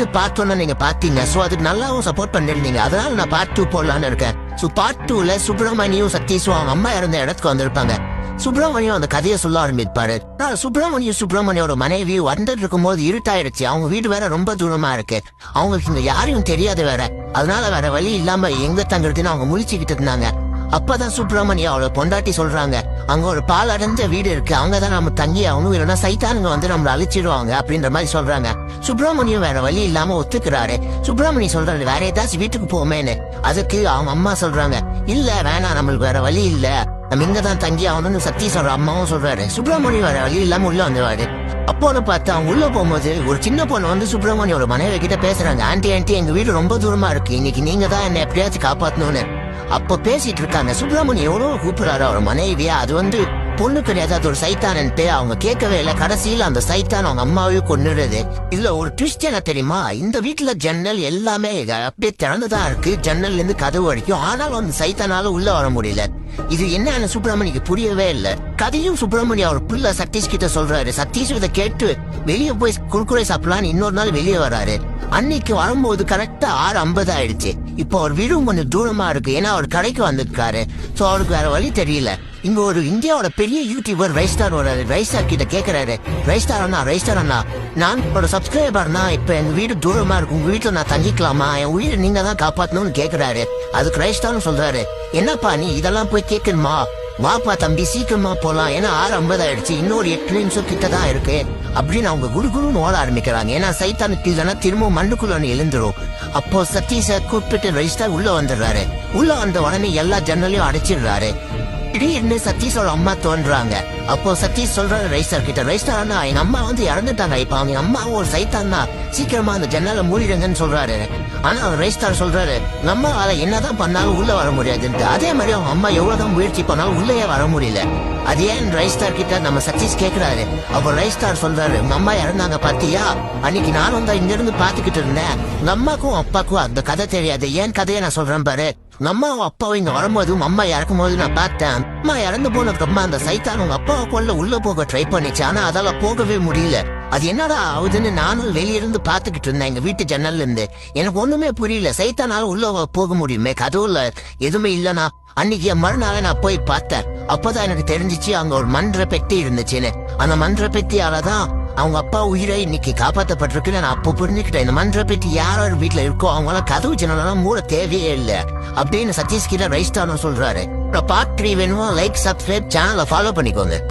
வந்து பார்ட் ஒன்னு நீங்க பாத்தீங்க சோ அதுக்கு நல்லாவும் சப்போர்ட் பண்ணிருந்தீங்க அதனால நான் பார்ட் டூ போடலான்னு இருக்கேன். சோ பார்ட் டூல சுப்பிரமணியும் சதீஷும் அவங்க அம்மா இருந்த இடத்துக்கு வந்திருப்பாங்க. சுப்பிரமணியம் அந்த கதையை சொல்ல ஆரம்பிப்பாரு. சுப்பிரமணியம் சுப்பிரமணியோட மனைவி வந்துட்டு இருக்கும்போது இருட்டாயிடுச்சு அவங்க வீடு வேற ரொம்ப தூரமா இருக்கு. அவங்களுக்கு இங்க யாரையும் தெரியாது வேற. அதனால வேற வழி இல்லாம எங்க தங்குறதுன்னு அவங்க முழிச்சுக்கிட்டு இருந்தாங்க. அப்பதான் சுப்பிரமணியம் அவளை பொண்டாட்டி சொல்றாங்க. அங்க ஒரு பால் அடைஞ்ச வீடு இருக்கு. அங்கதான் நம்ம தங்கி ஆகணும். இல்லைன்னா சைத்தானுங்க வந்து நம்மளை அழிச்சிடுவாங்க அப்படின்ற மாதிரி சொல்றாங்க. சுப்பிரமணியம் வேற வழி இல்லாம ஒத்துக்கிறாரு. சுப்பிரமணியம் சொல்றாரு வேற ஏதாச்சும் வீட்டுக்கு போமேன்னு. அதுக்கு அவங்க அம்மா சொல்றாங்க. இல்ல வேணாம் நம்மளுக்கு வேற வழி இல்ல. நம்ம இங்க தான் தங்கி ஆகணும்னு சத்தி சொல்ற அம்மாவும் சொல்றாரு. சுப்பிரமணியம் வேற வழி இல்லாம உள்ள வந்துவாரு. அப்போன்னு பார்த்து அவங்க உள்ள போகும்போது ஒரு சின்ன பொண்ணு வந்து சுப்பிரமணியோட மனைவி கிட்ட பேசுறாங்க. ஆன்ட்டி ஆண்டி எங்க வீடு ரொம்ப தூரமா இருக்கு. இன்னைக்கு நீங்க தான் என்ன எப்படியாச்சும் காப்பாத்தணும்னு. அப்ப பேசிட்டு இருக்காங்க. சுப்பிரமணியம் எவ்வளவு கூப்பிடுறாரு அவர் மனைவியா. அது வந்து பொண்ணு கிடையாது அது ஒரு சைத்தானன்ட்டு அவங்க கேட்கவே இல்லை. கடைசியில் அந்த சைத்தான் அவங்க அம்மாவையும் கொண்டுடுது இதுல ஒரு ட்விஸ்ட் என்ன தெரியுமா? இந்த வீட்டுல ஜன்னல் எல்லாமே அப்படியே திறந்துதான் இருக்கு. ஜன்னல் இருந்து கதவு வரைக்கும். ஆனாலும் அந்த சைத்தானால உள்ள வர முடியல. இது என்னன்னு சுப்பிரமணிக்கு புரியவே இல்ல. கதையும் சுப்பிரமணிய அவர் பிள்ளை சதீஷ் கிட்ட சொல்றாரு. சதீஷ் இதை கேட்டு வெளியே போய் குறுக்குறை சாப்பிடலான்னு இன்னொரு நாள் வெளியே வராரு. அன்னைக்கு வரும்போது கரெக்டா ஆறு ஐம்பது ஆயிடுச்சு. இப்போ அவர் வீடும் கொஞ்சம் தூரமா இருக்கு. ஏன்னா அவர் கடைக்கு வந்திருக்காரு. சோ அவருக்கு வேற வழி தெரியல. இங்க ஒரு இந்தியாவோட பெரிய யூடியூபர் ரைஸ்டார் வராரு. ரைஸ்டார் கிட்ட கேக்குறாரு. ரைஸ்டார் அண்ணா ரைஸ்டார் அண்ணா. நான் ஒரு சப்ஸ்கிரைபர்னா இப்ப எங்க வீடு தூரமா இருக்கு. உங்க வீட்டுல நான் தங்கிக்கலாமா? என் உயிரை நீங்க தான் காப்பாத்தணும்னு கேக்குறாரு. அதுக்கு ரைஸ்டார்னு சொல்றாரு. என்னப்பா நீ இதெல்லாம் போய் கேட்கணுமா? வாப்பா தம்பி சீக்கிரமா போலாம். ஏன்னா ஆறு ஐம்பது ஆயிடுச்சு இன்னொரு எட்டு நிமிஷம் கிட்ட தான் இருக்கு. அப்படின்னு அவங்க குடுகுடுன்னு ஓட ஆரம்பிக்கிறாங்க. ஏன்னா சைத்தானுக்கு இல்லைன்னா திரும்பவும் மண்ணுக்குள்ள எழுந்துரும். அப்போ சதீஷ கூப்பிட்டு ரெஜிஸ்டர் உள்ள வந்துடுறாரு. உள்ள வந்த உடனே எல்லா ஜன்னலையும் அடைச்சிடுறாரு. திடீர்னு சதீஷோட அம்மா தோன்றாங்க அப்போ சதீஷ் சொல்றாரு ரைஸ்டர் கிட்ட ரைஸ்டர் அண்ணா எங்க அம்மா வந்து இறந்துட்டாங்க. இப்ப அவங்க அம்மா ஒரு சைத்தான் தான் சீக்கிரமா அந்த ஜன்னலை மூடிடுங்கன்னு சொல்றாரு. ஆனா அவர் ரைஸ்டார் சொல்றாரு உங்க அம்மாவால என்னதான் பண்ணாலும் உள்ள வர முடியாதுன்ட்டு. அதே மாதிரி அவங்க அம்மா எவ்வளவுதான் முயற்சி பண்ணாலும் உள்ளேயே வர முடியல. அது ஏன் ரைஸ்டார் கிட்ட நம்ம சதீஷ் கேக்குறாரு? அப்போ ரைஸ்டார் சொல்றாரு உங்க அம்மா இறந்தாங்க பாத்தியா? அன்னைக்கு நானும் தான் இங்க இருந்து பாத்துக்கிட்டு இருந்தேன். உங்க அம்மாக்கும் அப்பாக்கும் அந்த கதை தெரியாது. ஏன் கதையை நான் சொல்றேன் பாரு. உங்க அம்மாவும் அப்பாவும் இங்க வரும்போதும் அம்மா இறக்கும் போது நான் பார்த்தேன். அம்மா இறந்து போனதுக்கு அம்மா அந்த சைத்தான் உங்க அப்பாவை கொள்ள உள்ள போக ட்ரை பண்ணிச்சு. ஆனா அதால போகவே முடியல. அது என்னடா ஆகுதுன்னு நானும் வெளியிருந்து பாத்துக்கிட்டு இருந்தேன் எங்க வீட்டு ஜன்னல்ல இருந்து எனக்கு ஒண்ணுமே புரியல. சைத்தானால உள்ள போக முடியுமே? கதவுல எதுவுமே இல்லனா அன்னைக்கு என் மறுநாளே நான் போய் பார்த்தேன். அப்பதான் எனக்கு தெரிஞ்சிச்சு அங்க ஒரு மன்ற பெட்டி இருந்துச்சுன்னு. அந்த மன்ற பெட்டியாலதான் அவங்க அப்பா உயிரை இன்னைக்கு காப்பாற்றப்பட்டிருக்குன்னு நான் அப்போ புரிஞ்சுக்கிட்டேன். இந்த மன்ற பெட்டி யார் யார் வீட்டுல இருக்கோ அவங்களாம் கதவு ஜன்னலாம் மூட தேவையே இல்லை அப்படின்னு சதீஷ் கிட்ட ரைஸ்டானும் சொல்றாரு. பார்ட் த்ரீ வேணுமா லைக் சப்ஸ்கிரைப் சேனலை ஃபாலோ பண்ணிக்கோங்க.